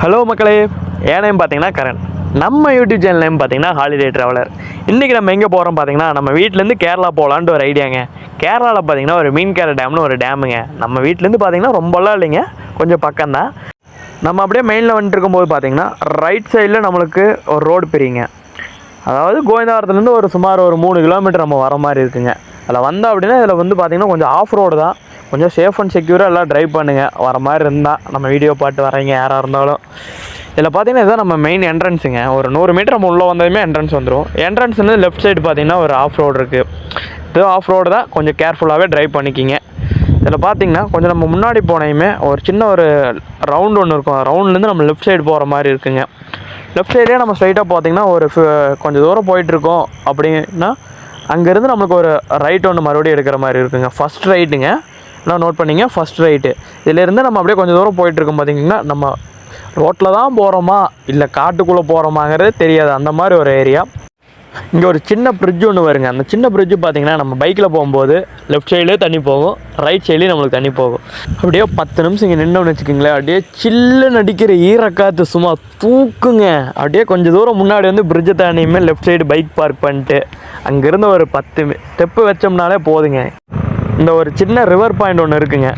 Hello மக்களே என் name பார்த்தீங்கன்னா கரண். நம்ம யூடியூப் சேனல் நேம் பார்த்தீங்கன்னா ஹாலிடே ட்ராவலர் இன்றைக்கி நம்ம எங்கே போகிறோம் பார்த்தீங்கன்னா நம்ம வீட்டிலேருந்து கேரளா போகலான்ட்டு ஒரு ஐடியாங்க கேரளாவில் பார்த்தீங்கன்னா ஒரு மீன்கரை டேம்னு ஒரு டேமுங்க நம்ம வீட்டிலேருந்து பார்த்தீங்கன்னா ரொம்பலாம் இல்லைங்க கொஞ்சம் பக்கம்தான். நம்ம அப்படியே மெயினில் வந்துட்டு இருக்கும்போது பார்த்தீங்கன்னா ரைட் சைடில் நம்மளுக்கு ஒரு ரோடு பிரியுங்க. அதாவது கோவிந்தாவரத்துலேருந்து ஒரு சுமார் ஒரு மூணு கிலோமீட்டர் நம்ம வர மாதிரி இருக்குங்க. அதில் வந்தோம் அப்படின்னா இதில் வந்து பார்த்திங்கன்னா கொஞ்சம் ஆஃப் ரோடு தான். கொஞ்சம் சேஃப் அண்ட் செக்யூராக எல்லாம் ட்ரைவ் பண்ணுங்கள் வர மாதிரி இருந்தால் நம்ம வீடியோ பாட்டு வரீங்க யாராக இருந்தாலும். இதில் பார்த்தீங்கன்னா இதுதான் நம்ம மெயின் என்ட்ரன்ஸுங்க ஒரு நூறு மீட்டர் நம்ம உள்ளே வந்ததுமே என்ட்ரன்ஸ் வந்துடும் என்ட்ரன்ஸ் வந்து லெஃப்ட் சைடு பார்த்தீங்கன்னா ஒரு ஆஃப் ரோடு இருக்குது இது ஆஃப் ரோடு தான் கொஞ்சம் கேர்ஃபுல்லாகவே ட்ரைவ் பண்ணிக்கிங்க. இதில் பார்த்தீங்கன்னா கொஞ்சம் நம்ம முன்னாடி போனையுமே ஒரு சின்ன ஒரு ரவுண்ட் ஒன்று இருக்கும். ரவுண்ட்லேருந்து நம்ம லெஃப்ட் சைடு போகிற மாதிரி இருக்குங்க. லெஃப்ட் சைடே நம்ம ஸ்ட்ரைட்டாக பார்த்தீங்கன்னா ஒரு கொஞ்சம் தூரம் போயிட்டுருக்கோம் அப்படின்னா அங்கேருந்து நம்மளுக்கு ஒரு ரைட் ஒன்று மறுபடியும் எடுக்கிற மாதிரி இருக்குங்க. ஃபஸ்ட் ரைட்டுங்க நான் நோட் பண்ணிங்க. ஃபஸ்ட் ரைட்டு இதிலேருந்து நம்ம அப்படியே கொஞ்சம் தூரம் போயிட்டுருக்கோம் பார்த்தீங்கன்னா நம்ம ரோட்டில் தான் போகிறோமா இல்லை காட்டுக்குள்ளே போகிறோமாங்கிறது தெரியாது. அந்த மாதிரி ஒரு ஏரியா இங்கே ஒரு சின்ன பிரிட்ஜ் ஒன்று வருங்க. அந்த சின்ன பிரிட்ஜ் பார்த்திங்கன்னா நம்ம பைக்கில் போகும்போது லெஃப்ட் சைட்லேயே தண்ணி போகும். ரைட் சைட்லேயும் நம்மளுக்கு தண்ணி போகும். அப்படியே பத்து நிமிஷம் இங்கே நின்னோம்னு வச்சுக்கோங்களேன். அப்படியே சில்லுன்னு அடிக்கிற ஈரக்காற்று சும்மா தூக்குங்க. அப்படியே கொஞ்சம் தூரம் முன்னாடி வந்து பிரிட்ஜை தாண்டியுமே லெஃப்ட் சைடு பைக் பார்க் பண்ணிட்டு அங்கேருந்து ஒரு பத்து ஸ்டெப்பு வச்சோம்னாலே போதுங்க. இந்த ஒரு சின்ன ரிவர் பாயிண்ட் ஒன்று இருக்குங்க.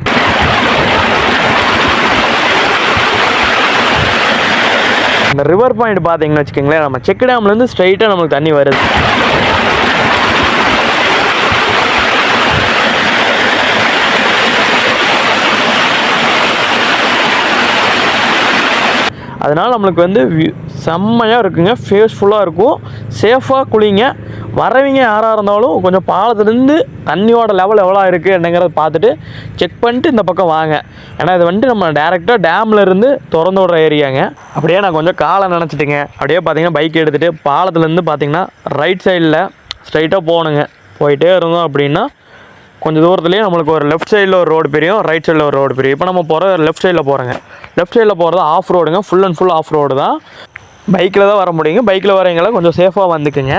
இந்த ரிவர் பாயிண்ட் பார்த்தீங்கன்னு வச்சுக்கோங்களேன் நம்ம செக் டேம்லேருந்து ஸ்ட்ரைட்டாக நம்மளுக்கு தண்ணி வருது. அதனால் நம்மளுக்கு வந்து செம்மையாக இருக்குங்க. ஃபேஸ்ஃபுல்லாக இருக்கும். சேஃபாக குளிங்க. வரவங்க யாராக இருந்தாலும் கொஞ்சம் பாலத்துலேருந்து தண்ணியோட லெவல் எவ்வளோ இருக்குது என்னங்கிறத பார்த்துட்டு செக் பண்ணிட்டு இந்த பக்கம் வாங்க. ஏன்னா இது வந்துட்டு நம்ம டேரெக்டாக டேமில் இருந்து திறந்து விடுற ஏரியாங்க அப்படியே நான் கொஞ்சம் காலை நினச்சிட்டுங்க. அப்படியே பார்த்தீங்கன்னா பைக் எடுத்துகிட்டு பாலத்துலேருந்து பார்த்தீங்கன்னா ரைட் சைடில் ஸ்ட்ரைட்டாக போகணுங்க. போயிட்டே இருந்தோம் அப்படின்னா கொஞ்சம் தூரத்துலேயே நம்மளுக்கு ஒரு லெஃப்ட் சைடில் ஒரு ரோடு பெரியும் ரைட் சைடில் ஒரு ரோடு பெரியும். இப்போ நம்ம போகிற லெஃப்ட் சைடில் போகிறோங்க லெஃப்ட் சைடில் போகிறது ஆஃப் ரோடுங்க full and full off road தான். பைக்கில் தான் வர முடியுங்க. பைக்கில் வரீங்களா கொஞ்சம் சேஃபாக வந்துக்குங்க.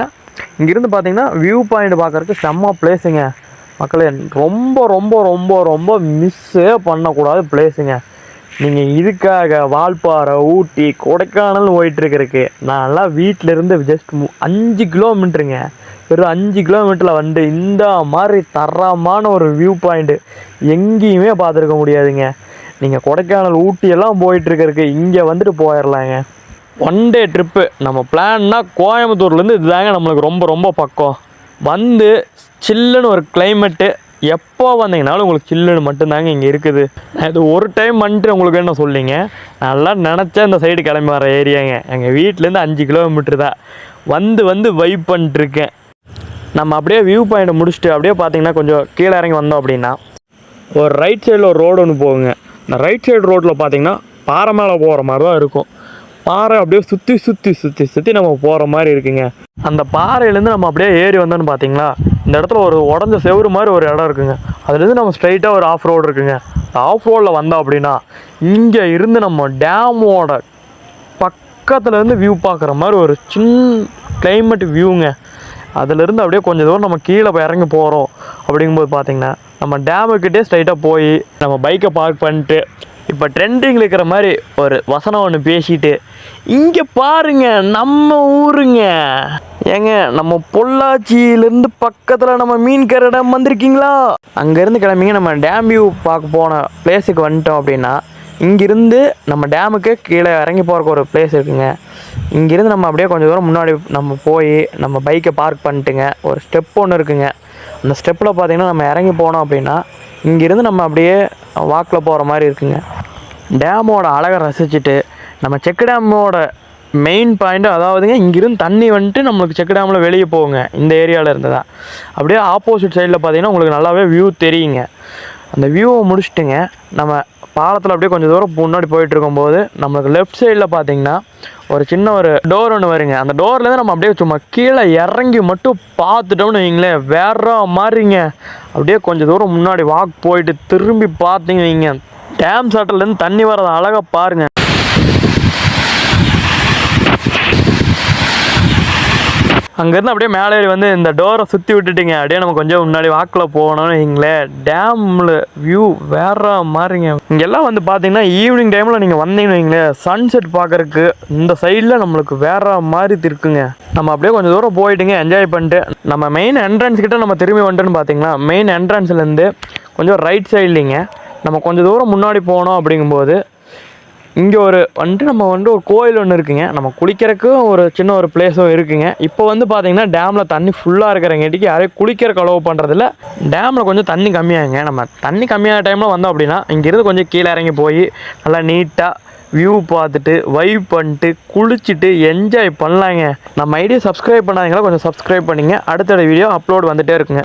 இங்கேருந்து பார்த்தீங்கன்னா வியூ பாயிண்ட் பார்க்குறதுக்கு செம்ம பிளேஸுங்க மக்களே ரொம்ப ரொம்ப ரொம்ப ரொம்ப மிஸ்ஸே பண்ணக்கூடாது பிளேஸுங்க நீங்கள் இதுக்காக வால்பாறை ஊட்டி கொடைக்கானல் போயிட்டுருக்கிறதுக்கு நான்லாம் வீட்டிலேருந்து ஜஸ்ட் அஞ்சு கிலோமீட்டருங்க வெறும் அஞ்சு கிலோமீட்டரில் வந்து இந்த மாதிரி தரமான ஒரு வியூ பாயிண்ட்டு எங்கேயுமே பார்த்துருக்க முடியாதுங்க. நீங்கள் கொடைக்கானல் ஊட்டியெல்லாம் போயிட்டுருக்கிறதுக்கு இங்கே வந்துட்டு போயிடலாங்க ஒன் டே ட்ரிப்பு நம்ம பிளான்னா கோயம்புத்தூர்லேருந்து இதுதாங்க நம்மளுக்கு ரொம்ப ரொம்ப பக்கம். வந்து சில்லுன்னு ஒரு கிளைமேட்டு எப்போ வந்தீங்கனாலும் உங்களுக்கு சில்லுன்னு மட்டும்தாங்க இங்கே இருக்குது. நான் இது ஒரு டைம் வந்துட்டு உங்களுக்கு என்ன சொல்லிங்க? நல்லா நினச்சா இந்த சைடு கிளம்பி வர ஏரியாங்க எங்கள் வீட்டிலேருந்து அஞ்சு கிலோமீட்டர் தான். வந்து வந்து வைப் பண்ணிட்டுருக்கேன் நம்ம அப்படியே வியூ பாயிண்ட் முடிச்சுட்டு அப்படியே பார்த்தீங்கன்னா கொஞ்சம் கீழே இறங்கி வந்தோம் அப்படின்னா ஒரு ரைட் சைடில் ஒரு ரோடு ஒன்று போகுங்க. இந்த ரைட் சைடு ரோட்டில் பார்த்தீங்கன்னா பாறை மேலே போகிற மாதிரி தான் இருக்கும். பாறை அப்படியே சுற்றி சுற்றி சுற்றி சுற்றி நம்ம போகிற மாதிரி இருக்குங்க. அந்த பாறையிலேருந்து நம்ம அப்படியே ஏறி வந்தோன்னு பார்த்தீங்களா? இந்த இடத்துல ஒரு உடஞ்ச செவுரு மாதிரி ஒரு இடம் இருக்குங்க. அதுலேருந்து நம்ம ஸ்ட்ரைட்டாக ஒரு ஆஃப் ரோடு இருக்குங்க. ஆஃப் ரோடில் வந்தோம் அப்படின்னா இங்கே இருந்து நம்ம டேமோட பக்கத்துலேருந்து வியூ பார்க்குற மாதிரி ஒரு சின்ன கிளைமேட் வியூங்க அதுலேருந்து அப்படியே கொஞ்சம் தூரம் நம்ம கீழே போய் இறங்கி போகிறோம் அப்படிங்கும்போது பார்த்தீங்கன்னா நம்ம டேமுக்கிட்டே ஸ்ட்ரைட்டாக போய் நம்ம பைக்கை பார்க் பண்ணிட்டு இப்போ ட்ரெண்டிங்கில் இருக்கிற மாதிரி ஒரு வசனம் ஒன்று பேசிட்டு இங்கே பாருங்க நம்ம ஊருங்க. ஏங்க நம்ம பொள்ளாச்சியிலேருந்து பக்கத்தில் நம்ம மீன் கரை டேம் வந்திருக்கீங்களா? அங்கேருந்து கிளம்பிங்க நம்ம டேம் வியூ பார்க்க போன பிளேஸுக்கு வந்துட்டோம் அப்படின்னா இங்கிருந்து நம்ம டேமுக்கு கீழே இறங்கி போகிறக்கு ஒரு பிளேஸ் இருக்குங்க. இங்கிருந்து நம்ம அப்படியே கொஞ்சம் தூரம் முன்னாடி நம்ம போய் நம்ம பைக்கை பார்க் பண்ணிட்டுங்க. ஒரு ஸ்டெப் ஒன்று இருக்குங்க. அந்த ஸ்டெப்பில் பார்த்தீங்கன்னா நம்ம இறங்கி போனோம் அப்படின்னா இங்கிருந்து நம்ம அப்படியே வாக்கில் போகிற மாதிரி இருக்குங்க. டேமோட அழகை ரசிச்சுட்டு நம்ம செக்கு டேமோட மெயின் பாயிண்ட் அதாவதுங்க இங்கிருந்து தண்ணி வந்துட்டு நம்மளுக்கு செக்கு டேமில் வெளியே போகுங்க. இந்த ஏரியாவில் இருந்து தான் அப்படியே ஆப்போசிட் சைடில் பார்த்தீங்கன்னா உங்களுக்கு நல்லாவே வியூ தெரியுங்க. அந்த வியூவை முடிச்சுட்டுங்க நம்ம பாலத்தில் அப்படியே கொஞ்சம் தூரம் முன்னாடி போயிட்டு இருக்கும்போது நம்மளுக்கு லெஃப்ட் சைடில் பார்த்தீங்கன்னா ஒரு சின்ன ஒரு டோர் ஒன்று வருங்க. அந்த டோர்லேருந்து நம்ம அப்படியே சும்மா கீழே இறங்கி மட்டும் பார்த்துட்டோம்னு வைங்களேன் வேற மாதிரிங்க. அப்படியே கொஞ்சம் தூரம் முன்னாடி வாக் போயிட்டு திரும்பி பார்த்தீங்க வைங்க. டேம் சட்டலேருந்து தண்ணி வரதை அழகாக பாருங்கள் அங்கேருந்து அப்படியே மேலே ஏறி வந்து இந்த டோரை சுற்றி விட்டுட்டிங்க. அப்படியே நம்ம கொஞ்சம் முன்னாடி வாக்கில் போகணும்னு வைங்களேன் டேமில் வியூ வேற மாதிரிங்க. இங்கெல்லாம் வந்து பார்த்தீங்கன்னா ஈவினிங் டைமில் நீங்கள் வந்தீங்கன்னு வைங்களேன் சன்செட் பார்க்குறக்கு இந்த சைடில் நம்மளுக்கு வேற மாதிரி இருக்குங்க. நம்ம அப்படியே கொஞ்சம் தூரம் போயிட்டுங்க என்ஜாய் பண்ணிட்டு நம்ம மெயின் என்ட்ரன்ஸ் கிட்ட நம்ம திரும்பி வந்துட்டோன்னு பார்த்தீங்கன்னா மெயின் என்ட்ரன்ஸ்லேருந்து கொஞ்சம் ரைட் சைட்லிங்க நம்ம கொஞ்சம் தூரம் முன்னாடி போனோம் அப்படிங்கும்போது இங்கே ஒரு வந்துட்டு நம்ம வந்துட்டு ஒரு கோயில் ஒன்று இருக்குங்க. நம்ம குளிக்கிறதுக்கும் ஒரு சின்ன ஒரு பிளேஸும் இருக்குங்க. இப்போ வந்து பார்த்தீங்கன்னா டேமில் தண்ணி ஃபுல்லாக இருக்கிறங்காட்டிக்கு யாரையும் குளிக்கிறக்கு அலோவ் பண்ணுறதில்ல டேமில் கொஞ்சம் தண்ணி கம்மியாகுங்க. நம்ம தண்ணி கம்மியான டைமில் வந்தோம் அப்படின்னா இங்கேருந்து கொஞ்சம் கீழே இறங்கி போய் நல்லா நீட்டாக வியூ பார்த்துட்டு வைப் பண்ணிட்டு குளிச்சுட்டு என்ஜாய் பண்ணலாங்க. நம்ம ஐடியா சப்ஸ்கிரைப் பண்ணாதீங்களா கொஞ்சம் சப்ஸ்கிரைப் பண்ணிங்க. அடுத்தடுத்த வீடியோ அப்லோட் வந்துட்டே இருக்குங்க.